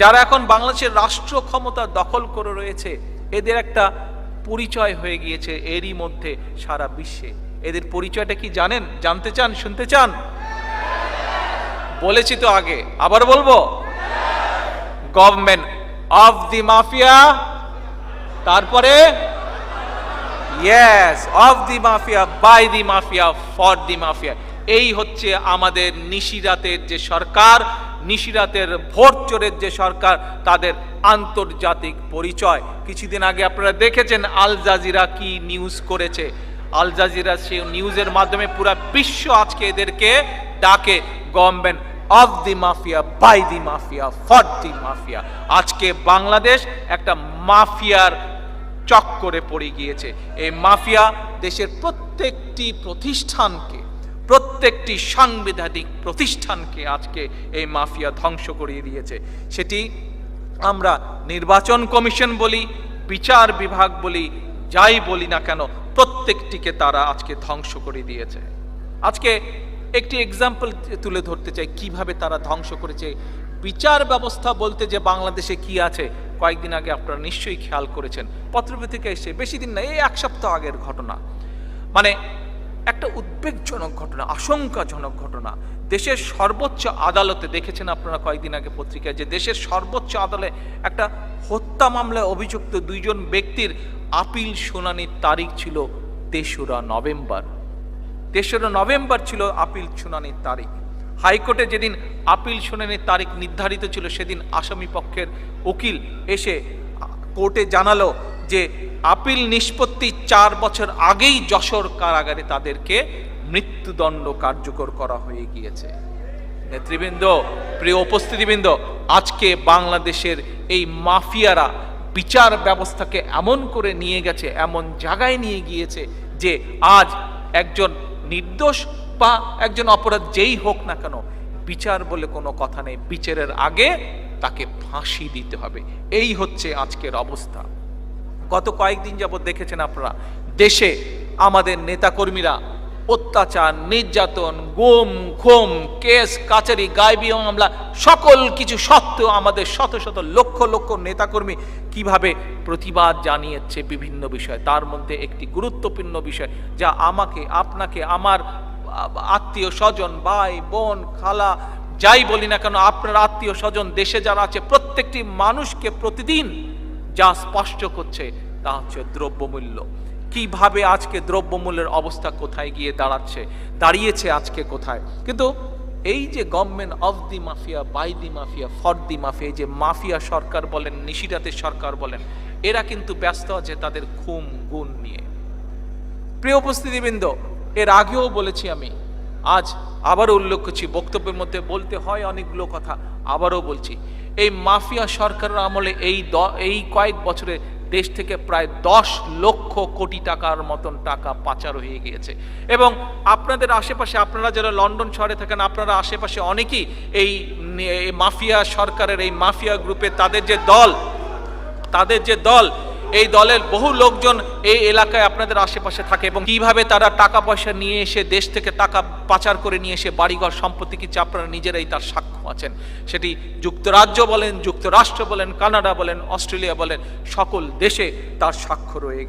যারা এখন বাংলাদেশের রাষ্ট্র ক্ষমতা দখল করে রয়েছে, এদের একটা পরিচয় হয়ে গিয়েছে এরই মধ্যে সারা বিশ্বে। এদের পরিচয়টা কি জানেন? জানতে চান? শুনতে চান? বলেছি তো আগে। আবার বলব? গভর্নমেন্ট অফ দি মাফিয়া তারপরে? Yes of the mafia by the mafia for the mafia এই হচ্ছে আমাদের নিশিরাতের যে সরকার নিশিরাতের ভোট চোরের যে সরকার, তাদের আন্তর্জাতিক পরিচয়। কিছুদিন আগে আপনারা দেখেছেন আল জাজিরা কি নিউজ করেছে। আল জাজিরা সে নিউজের মাধ্যমে পুরো বিশ্ব আজকে এদেরকে ডাকে, government of the mafia, by the mafia, for the mafia. আজকে বাংলাদেশ একটা মাফিয়ার চক্করে পড়ে গিয়েছে। এই মাফিয়া দেশের প্রত্যেকটি প্রতিষ্ঠানকে প্রত্যেকটি সাংবিধানিক প্রতিষ্ঠানকে আজকে এই মাফিয়া ধ্বংস করিয়ে দিয়েছে। সেটি আমরা নির্বাচন কমিশন বলি, বিচার বিভাগ বলি, যাই বলি না কেন, প্রত্যেকটিকে তারা আজকে ধ্বংস করে দিয়েছে। আজকে একটি এক্সাম্পল তুলে ধরতে চাই, কীভাবে তারা ধ্বংস করেছে। বিচার ব্যবস্থা বলতে যে বাংলাদেশে কি আছে, কয়েকদিন আগে আপনারা নিশ্চয়ই খেয়াল করেছেন। পত্রপত্রিকা এসে, বেশি দিন না, এই এক সপ্তাহ আগের ঘটনা। মানে একটা উদ্বেগজনক ঘটনা, আশঙ্কাজনক ঘটনা। দেশের সর্বোচ্চ আদালতে দেখেছেন আপনারা কয়েকদিন আগে পত্রিকায় যে দেশের সর্বোচ্চ আদালতে একটা হত্যা মামলায় অভিযুক্ত দুইজন ব্যক্তির আপিল শুনানির তারিখ ছিল তেসরা নভেম্বর। তেসরা নভেম্বর ছিল আপিল শুনানির তারিখ। হাইকোর্টে যেদিন আপিল শুনানির তারিখ নির্ধারিত ছিল, সেদিন আসামি পক্ষের উকিল এসে কোর্টে জানালো যে আপিল নিষ্পত্তি চার বছর আগেই যশোর কারাগারে তাদেরকে মৃত্যুদণ্ড কার্যকর করা হয়ে গিয়েছে। নেতৃবৃন্দ, প্রিয় উপস্থিতিবৃন্দ, আজকে বাংলাদেশের এই মাফিয়ারা বিচার ব্যবস্থাকে এমন করে নিয়ে গেছে, এমন জায়গায় নিয়ে গিয়েছে যে আজ একজন নির্দোষ বা একজন অপরাধ যেই হোক না কেন, বিচার বলে কোনো কথা নেই। বিচারের আগে তাকে ফাঁসি দিতে হবে। এই হচ্ছে আজকের অবস্থা। গত কয়েকদিন যাবৎ দেখেছেন আপনারা, দেশে আমাদের নেতাকর্মীরা অত্যাচার, নির্যাতন, গুম, খুম, কেস, কাচারি, গাইবি, মামলা, সকল কিছু সত্ত্বেও আমাদের শত শত লক্ষ লক্ষ নেতাকর্মী কীভাবে প্রতিবাদ জানিয়েছে বিভিন্ন বিষয়, তার মধ্যে একটি গুরুত্বপূর্ণ বিষয় যা আমাকে, আপনাকে, আমার আত্মীয় স্বজন, ভাই, বোন, খালা, যাই বলি না কেন, আপনার আত্মীয় স্বজন, দেশে যারা আছে, প্রত্যেকটি মানুষকে প্রতিদিন যা স্পষ্ট করছে তা হচ্ছে দ্রব্যমূল্য। কীভাবে আজকে দ্রব্যমূল্যের অবস্থা কোথায় গিয়ে দাঁড়াচ্ছে, দাঁড়িয়েছে আজকে কোথায়? কিন্তু এই যে government of the mafia by the mafia for the mafia যে মাফিয়া সরকার বলেন নিশিরাতের সরকার বলেন, এরা কিন্তু ব্যস্ত আছে তাদের খুম গুণ নিয়ে। প্রিয় উপস্থিতিবৃন্দ, এর আগেও বলেছি আমি, আজ আবারও উল্লেখ করছি, বক্তব্যের মধ্যে বলতে হয় অনেকগুলো কথা, আবারও বলছি। এই মাফিয়া সরকারের আমলে এই এই কয়েক বছরে দেশ থেকে প্রায় দশ লক্ষ কোটি টাকার মতন টাকা পাচার হয়ে গিয়েছে। এবং আপনাদের আশেপাশে, আপনারা যারা লন্ডন শহরে থাকেন, আপনারা আশেপাশে অনেকেই এই মাফিয়া সরকারের, এই মাফিয়া গ্রুপে তাদের যে দল, তাদের যে দল এই দলের বহু লোকজন এই এলাকায় আপনাদের আশেপাশে থাকে এবং কীভাবে তারা টাকা পয়সা নিয়ে এসে দেশ থেকে টাকা পাচার করে নিয়ে এসে বাড়িঘর সম্পত্তি কিছু আপনারা নিজেরাই তার সাক্ষ্য আছেন? সেটি যুক্তরাজ্য বলেন, যুক্তরাষ্ট্র বলেন, কানাডা বলেন, অস্ট্রেলিয়া বলেন, সকল দেশে তার সাক্ষ্য রয়ে গেছে।